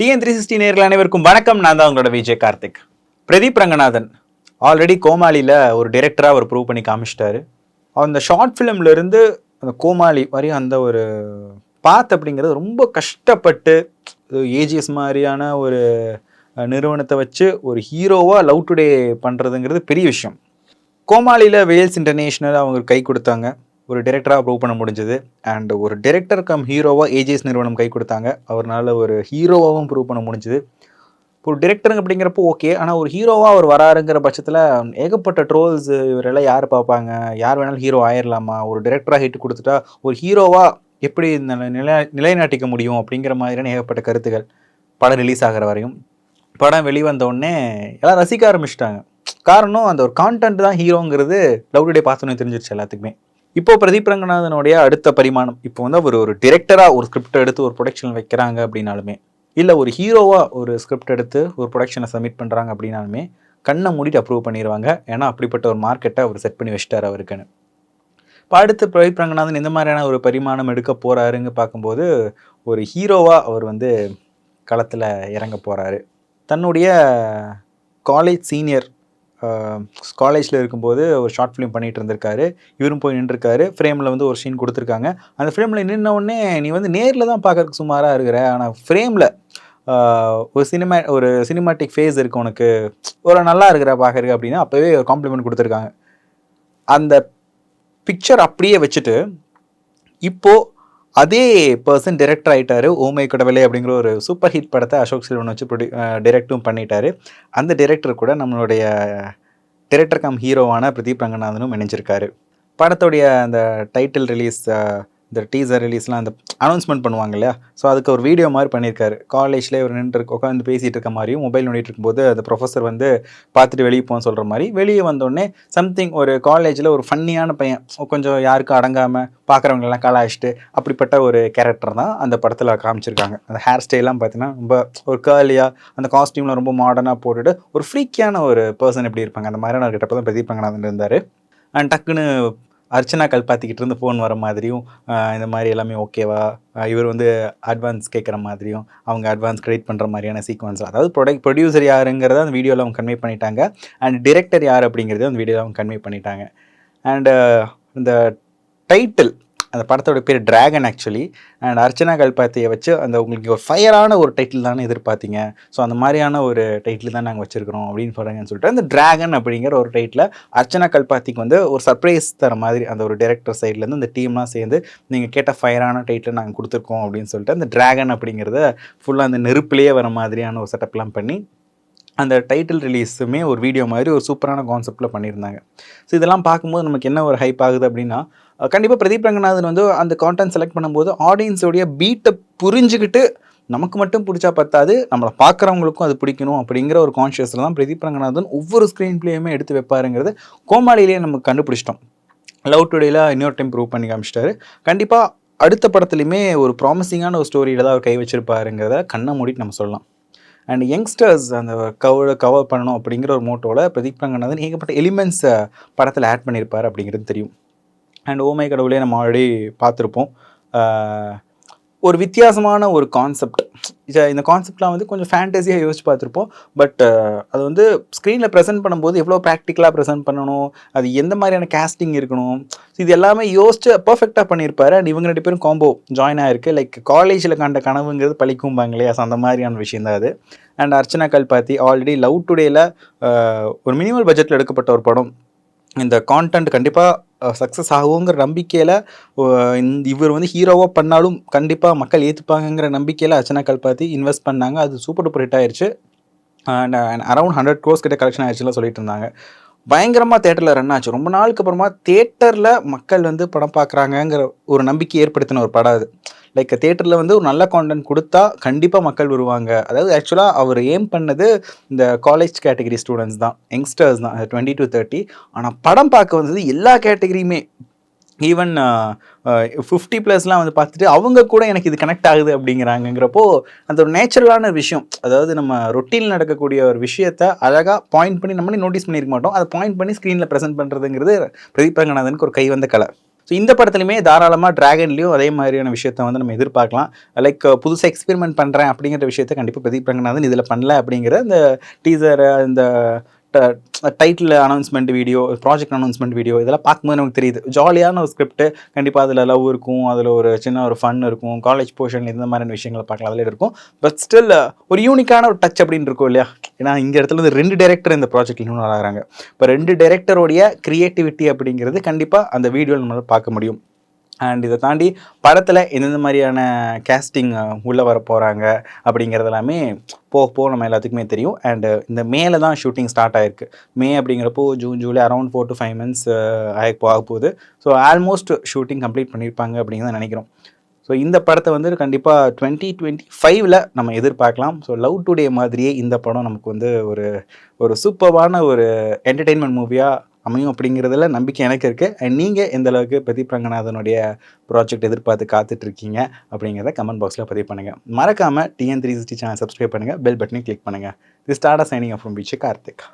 TN three sixty நேரில் அனைவருக்கும் வணக்கம். நான் தான் உங்களோட விஜய் கார்த்திக். பிரதீப் ரங்கநாதன் ஆல்ரெடி கோமாளியில் ஒரு டிரெக்டராக அவர் ப்ரூவ் பண்ணி காமிச்சிட்டாரு. அந்த ஷார்ட் ஃபிலிம்லேருந்து அந்த கோமாளி வரையும் அந்த ஒரு பாத் அப்படிங்கிறது ரொம்ப கஷ்டப்பட்டு ஏஜிஎஸ் மாதிரியான ஒரு நிறுவனத்தை வச்சு ஒரு ஹீரோவாக லவ் டுடே பண்ணுறதுங்கிறது பெரிய விஷயம். கோமாளியில் வேல்ஸ் இன்டர்நேஷ்னல் அவங்க கை கொடுத்தாங்க. ஒரு டேரக்டராக ப்ரூவ் பண்ண முடிஞ்சது. அண்ட் ஒரு டேரக்டர் கம் ஹீரோவாக ஏஜிஎஸ் நிறுவனம் கை கொடுத்தாங்க. அவர்னால ஒரு ஹீரோவாகவும் ப்ரூவ் பண்ண முடிஞ்சது. ஒரு டிரெக்டருங்க அப்படிங்கிறப்போ ஓகே ஆனால் ஒரு ஹீரோவாக அவர் வராருங்கிற பட்சத்தில் ஏகப்பட்ட ட்ரோல்ஸ் இவரெல்லாம் யார் பார்ப்பாங்க? யார் வேணாலும் ஹீரோ ஆயிடலாமா ஒரு டிரெக்டராக ஹிட் கொடுத்துட்டா ஒரு ஹீரோவாக எப்படி இந்த நிலை நிலைநாட்டிக்க முடியும் அப்படிங்கிற மாதிரியான ஏகப்பட்ட கருத்துக்கள் படம் ரிலீஸ் ஆகிற வரையும். படம் வெளிவந்த உடனே எல்லாம் ரசிக்க ஆரம்பிச்சிட்டாங்க. காரணம் அந்த ஒரு கான்டென்ட் தான் ஹீரோங்கிறது டவுட் டுடே பார்த்தோன்னே தெரிஞ்சிருச்சு எல்லாத்துக்குமே. இப்போ பிரதீப் ரங்கநாதனுடைய அடுத்த பரிமாணம். இப்போ வந்து அவர் ஒரு டிரெக்டராக ஒரு ஸ்கிரிப்ட் எடுத்து ஒரு ப்ரொடக்ஷன் வைக்கிறாங்க அப்படின்னாலுமே இல்லை ஒரு ஹீரோவாக ஒரு ஸ்கிரிப்ட் எடுத்து ஒரு ப்ரொடக்ஷனை சப்மிட் பண்ணுறாங்க அப்படின்னாலுமே கண்ணை மூடிட்டு அப்ரூவ் பண்ணிடுவாங்க ஏன்னா அப்படிப்பட்ட ஒரு மார்க்கெட்டை அவர் செட் பண்ணி வச்சிட்டார் அவருக்குன்னு. இப்போ அடுத்து பிரதீப் ரங்கநாதன் இந்த மாதிரியான ஒரு பரிமாணம் எடுக்க போகிறாருங்க பார்க்கும்போது ஒரு ஹீரோவாக அவர் வந்து களத்தில் இறங்க போகிறாரு தன்னுடைய காலேஜ் சீனியர் காலேஜில் இருக்கும்போது ஒரு ஷார்ட் ஃபிலிம் பண்ணிட்டு இருந்திருக்காரு. இவரும் போய் நின்றுருக்காரு. ஃப்ரேமில் வந்து ஒரு சீன் கொடுத்துருக்காங்க. அந்த ஃப்ரேமில் நின்ன உடனே நீ வந்து நேரில் தான் பார்க்கறதுக்கு சுமாராக இருக்கிற. ஆனால் ஃப்ரேமில் ஒரு சினிமா ஒரு சினிமாட்டிக் ஃபேஸ் இருக்கு உனக்கு. ஒரு நல்லா இருக்கிற பார்க்குறக்கு அப்படின்னா அப்போவே ஒரு காம்ப்ளிமெண்ட் கொடுத்துருக்காங்க. அந்த பிக்சர் அப்படியே வச்சுட்டு இப்போது அதே பர்சன் டைரக்டர் ஆகிட்டார் ஓமை கடவுளே அப்படிங்கிற ஒரு சூப்பர் ஹிட் படத்தை அசோக் செல்வன் வச்சு ப்ரொடியூ டிரெக்டும் பண்ணிட்டாரு. அந்த டிரெக்டர் கூட நம்மளுடைய டிரெக்டர் கம் ஹீரோவான பிரதீப் ரங்கநாதனும் இணைஞ்சிருக்காரு. படத்துடைய அந்த டைட்டில் ரிலீஸ் இந்த டீசர் ரிலீஸ்லாம் அந்த அனௌன்ஸ்மெண்ட் பண்ணுவாங்க இல்லையா? ஸோ அதுக்கு ஒரு வீடியோ மாதிரி பண்ணியிருக்காரு. காலேஜ்லேயே ஒரு நின்று உட்காந்து பேசிகிட்டு இருக்க மாதிரியும் மொபைல் நோண்டிட்டு இருக்கும்போது அந்த ப்ரொஃபஸர் வந்து பார்த்துட்டு வெளியே போன்னு சொல்கிற மாதிரி வெளியே வந்தோடனே சம்திங் ஒரு காலேஜில் ஒரு ஃபன்னியான பையன். கொஞ்சம் யாருக்கும் அடங்காமல் பார்க்குறவங்களெல்லாம் கலாய்ச்சிட்டு அப்படிப்பட்ட ஒரு கேரக்டர் தான் அந்த படத்தில் காமிச்சிருக்காங்க. அந்த ஹேர் ஸ்டைலாம் பார்த்தீங்கன்னா ரொம்ப ஒரு கேர்லியாக அந்த காஸ்டியூமில் ரொம்ப மாடர்னாக போட்டுட்டு ஒரு ஃப்ரீக்கியான ஒரு பர்சன் எப்படி இருப்பாங்க? அந்த மாதிரியான கிட்ட தான் பிரதீப் ரங்கநாதன் இருந்தார். அண்ட் டக்குன்னு அர்ச்சனா கல்பாத்திக்கிட்டு இருந்து ஃபோன் வர மாதிரியும் இந்த மாதிரி எல்லாமே ஓகேவா இவர் வந்து அட்வான்ஸ் கேட்குற மாதிரியும் அவங்க அட்வான்ஸ் கிரியேட் பண்ணுற மாதிரியான சீக்வன்ஸ் அதாவது ப்ரொடக்ட் ப்ரொடியூசர் யாருங்கிறத அந்த வீடியோவில் அவங்க கன்வே பண்ணிட்டாங்க. அண்ட் டிரெக்டர் யார் அப்படிங்கிறத அந்த வீடியோவில் அவங்க கன்வே பண்ணிட்டாங்க. அண்டு இந்த டைட்டில் அந்த படத்தோட பேர் டிராகன் ஆக்சுவலி அண்ட் அர்ச்சனா கல்பாத்தியை வச்சு அந்த உங்களுக்கு ஒரு ஃபயரான ஒரு டைட்டில் தானே எதிர்பார்த்தீங்க. ஸோ அந்த மாதிரியான ஒரு டைட்டில் தான் நாங்கள் வச்சுருக்கிறோம் அப்படின்னு சொல்கிறாங்கன்னு சொல்லிட்டு அந்த டிராகன் அப்படிங்கிற ஒரு டைட்டில் அர்ச்சனா கல்பாத்திக்கு வந்து ஒரு சர்ப்ரைஸ் தர மாதிரி அந்த ஒரு டேரக்டர் சைட்லேருந்து அந்த டீம்லாம் சேர்ந்து நீங்கள் கேட்ட ஃபயரான டைட்டில் நாங்கள் கொடுத்துருக்கோம் அப்படின்னு சொல்லிட்டு அந்த டிராகன் அப்படிங்கிறத ஃபுல்லாக அந்த நெருப்புலேயே வர மாதிரியான ஒரு செட்டப்லாம் பண்ணி அந்த டைட்டில் ரிலீஸுமே ஒரு வீடியோ மாதிரி ஒரு சூப்பரான கான்செப்டில் பண்ணியிருந்தாங்க. ஸோ இதெல்லாம் பார்க்கும்போது நமக்கு என்ன ஒரு ஹைப் ஆகுது அப்படின்னா கண்டிப்பாக பிரதீப் ரங்கநாதன் வந்து அந்த கான்டென்ட் செலக்ட் பண்ணும்போது ஆடியன்ஸோடைய பீட்டை புரிஞ்சுக்கிட்டு நமக்கு மட்டும் பிடிச்சா பத்தாது நம்மளை பார்க்குறவங்களுக்கும் அது பிடிக்கணும் அப்படிங்கிற ஒரு கான்ஷியஸில் தான் பிரதீப் ரங்கநாதன் ஒவ்வொரு ஸ்க்ரீன் பிளேயுமே எடுத்து வைப்பாருங்கிறது கோமாளிலேயே நமக்கு கண்டுபிடிச்சிட்டோம். லவ் டுடேல இன்னொரு டைம் ப்ரூவ் பண்ணி காமிச்சிட்டாரு. கண்டிப்பாக அடுத்த படத்துலையுமே ஒரு ப்ராமிசிங்கான ஒரு ஸ்டோரியில் தான் அவர் கை வச்சிருப்பாருங்கிறத கண்ணை மூடிட்டு நம்ம சொல்லலாம். அண்ட் யங்ஸ்டர்ஸ் அந்த கவர் கவர் பண்ணணும் அப்படிங்கிற ஒரு மோட்டோவில் பிரதீப் ரங்கநாதன் ஏகப்பட்ட எலிமெண்ட்ஸ் படத்தில் ஆட் பண்ணியிருப்பார் அப்படிங்கிறது தெரியும். அண்ட் ஓமை கடவுளே நம்ம ஆல்ரெடி பார்த்துருப்போம். ஒரு வித்தியாசமான ஒரு கான்செப்ட் இந்த கான்செப்ட்லாம் வந்து கொஞ்சம் ஃபேண்டஸியாக யோசிச்சு பார்த்துருப்போம். பட் அது வந்து ஸ்க்ரீனில் ப்ரெசென்ட் பண்ணும்போது எவ்வளோ ப்ராக்டிக்கலாக ப்ரெசென்ட் பண்ணணும்? அது எந்த மாதிரியான கேஸ்டிங் இருக்கணும்? இது எல்லாமே யோசிச்சு பர்ஃபெக்டாக பண்ணியிருப்பாரு. அண்ட் இவங்க ரெண்டு பேரும் காம்போ ஜாயின் ஆயிருக்கு. லைக் காலேஜில் கண்ட கனவுங்கிறது பழிக்கும்பாங்க இல்லையா? ஸோ அந்த மாதிரியான விஷயம் தான் அது. And Archana Kalpathi already love டுடேல ஒரு மினிமல் பட்ஜெட்டில் எடுக்கப்பட்ட ஒரு படம். இந்த கான்டென்ட் கண்டிப்பாக சக்ஸஸ் ஆகுங்கிற நம்பிக்கையில் இவர் வந்து ஹீரோவாக பண்ணாலும் கண்டிப்பாக மக்கள் ஏற்றுப்பாங்கங்கிற நம்பிக்கையில் அர்ச்சனா கல்பாத்தி இன்வெஸ்ட் பண்ணாங்க. அது சூப்பர் டூப்பர் ஹிட் ஆயிடுச்சு அண்ட் அரௌண்ட் ஹண்ட்ரட் க்ரோஸ் கிட்ட கலெக்ஷன் ஆயிடுச்சுலாம் சொல்லிட்டு இருந்தாங்க. பயங்கரமாக தேட்டரில் ரன் ஆச்சு. ரொம்ப நாளுக்கு அப்புறமா தேட்டரில் மக்கள் வந்து படம் பார்க்குறாங்கங்கிற ஒரு நம்பிக்கை ஏற்படுத்தின ஒரு படம் அது. லைக் தேட்டரில் வந்து ஒரு நல்ல கான்டென்ட் கொடுத்தா கண்டிப்பாக மக்கள் வருவாங்க. அதாவது ஆக்சுவலாக அவர் ஏம் பண்ணது இந்த காலேஜ் கேட்டகரி ஸ்டூடெண்ட்ஸ் தான் யங்ஸ்டர்ஸ் தான் டுவெண்ட்டி டு தேர்ட்டி ஆனால் படம் பார்க்க வந்தது எல்லா கேட்டகரியுமே ஈவன் ஃபிஃப்டி ப்ளஸ்லாம் வந்து பார்த்துட்டு அவங்க கூட எனக்கு இது கனெக்ட் ஆகுது அப்படிங்கிறாங்கங்கிறப்போ அந்த ஒரு நேச்சுரலான விஷயம் அதாவது நம்ம ரொட்டீனில் நடக்கக்கூடிய ஒரு விஷயத்த அழகாக பாயிண்ட் பண்ணி நம்மளே நோட்டீஸ் பண்ணியிருக்க மாட்டோம். அதை பாயிண்ட் பண்ணி ஸ்க்ரீனில் ப்ரெசென்ட் பண்ணுறதுங்கிறது பிரதீப் ரங்கநாதனுக்கு ஒரு கை வந்த கலை. ஸோ இந்த படத்துலையுமே தாராளமாக டிராகன்லேயும் அதே மாதிரியான விஷயத்த வந்து நம்ம எதிர்பார்க்கலாம். லைக் uh, புதுசாக எக்ஸ்பெரிமெண்ட் பண்ணுறேன் அப்படிங்கிற விஷயத்த கண்டிப்பாக பிரதீப் ரங்கநாதன் இதில் பண்ணல அப்படிங்கிற இந்த டீசர் இந்த title announcement video project announcement video இதெல்லாம் பார்க்கும்போது நமக்கு தெரியுது. ஜாலியான ஒரு ஸ்கிரிப்ட் கண்டிப்பாக அதில் லவ் இருக்கும் அதில் ஒரு சின்ன ஒரு ஃபன் இருக்கும் காலேஜ் போர்ஷன் இந்த மாதிரியான விஷயங்களை பார்க்கலாம். அதில் இருக்கும்? பட் ஸ்டில் ஒரு யூனிக்கான ஒரு டச் அப்படின்னு இருக்கும் இல்லையா? ஏன்னா இந்த இடத்துல வந்து ரெண்டு டேரக்டர் இந்த ப்ராஜெக்ட் இன்னும் வராங்க இப்போ ரெண்டு டேரக்டருடைய க்ரியேட்டிவிட்டி அப்படிங்கிறது கண்டிப்பாக அந்த வீடியோவில் நம்மளால் பார்க்க முடியும். அண்ட் இதை தாண்டி படத்தில் எந்தெந்த மாதிரியான கேஸ்டிங் உள்ளே வர போகிறாங்க அப்படிங்கிறது எல்லாமே போக போக நம்ம எல்லாத்துக்குமே தெரியும். அண்டு இந்த மேல தான் ஷூட்டிங் ஸ்டார்ட் ஆயிருக்கு. மே அப்படிங்கிறப்போ June July around four to five months ஆக போக போகுது. ஸோ ஆல்மோஸ்ட் ஷூட்டிங் கம்ப்ளீட் பண்ணியிருப்பாங்க அப்படின்னு தான் நினைக்கிறோம். ஸோ இந்த படத்தை வந்து கண்டிப்பாக டுவெண்ட்டி டுவெண்ட்டி ஃபைவ்ல நம்ம எதிர்பார்க்கலாம். ஸோ லவ் டுடே மாதிரியே இந்த படம் நமக்கு வந்து ஒரு ஒரு சூப்பர்வான ஒரு என்டர்டெயின்மெண்ட் மூவியாக அமையும் அப்படிங்கிறதுல நம்பிக்கை எனக்கு இருக்குது அண்ட் நீங்கள் எந்த அளவுக்கு பிரதீப் ரங்கநாதனுடைய ப்ராஜெக்ட் எதிர்பார்த்து காத்துட்ருக்கீங்க அப்படிங்கிறத கமெண்ட் பாக்ஸில் பதிவு பண்ணுங்கள் மறக்காமல் TN three sixty channel subscribe பண்ணுங்கள் பெல் பட்டனையும் கிளிக் பண்ணுங்கள் இது ஸ்டார்டா சைனிங் ஃப்ரம் பீச் கார்த்திக்.